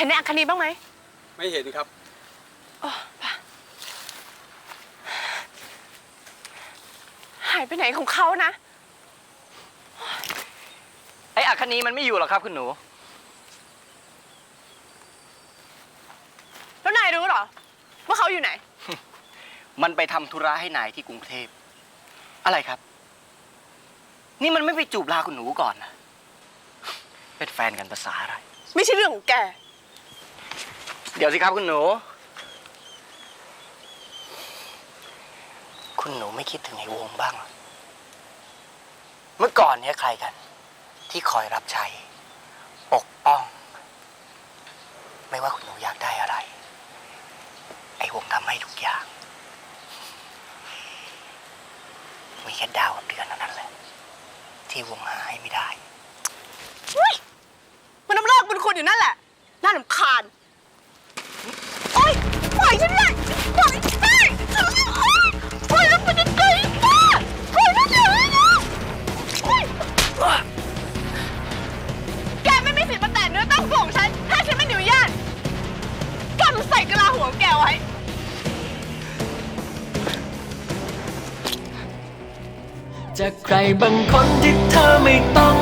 เห็นในอัคนีบ้างไหมไม่เห็นครับอ๋อไปหายไปไหนของเขานะ ไอ้อัคนีมันไม่อยู่หรอกครับคุณหนู แล้วนายรู้เหรอ ว่าเขาอยู่ไหน มันไปทำธุระให้นายที่กรุงเทพ อะไรครับ นี่มันไม่ไปจูบลาคุณหนูก่อนนะเป็นแฟนกันภาษาอะไร ไม่ใช่เรื่องของแก เดี๋ยวสิครับคุณหนู คุณหนูไม่คิดถึงไอ้วงบ้างเหรอเมื่อก่อนเนี่ยใครกัน ที่คอยรับใช้ปกป้อง ไม่ว่าคุณหนูอยากได้อะไร ไอ้วงทำให้ทุกอย่าง มีแค่ดาวกับเดือนเท่านั้นแหละที่วงหาให้ไม่ได้ มันน้ำเลิกบุญคุณอยู่นั่นแหละ น่าลำคาญ หัวแกไว้ จากใครบางคนที่เธอไม่ต้อง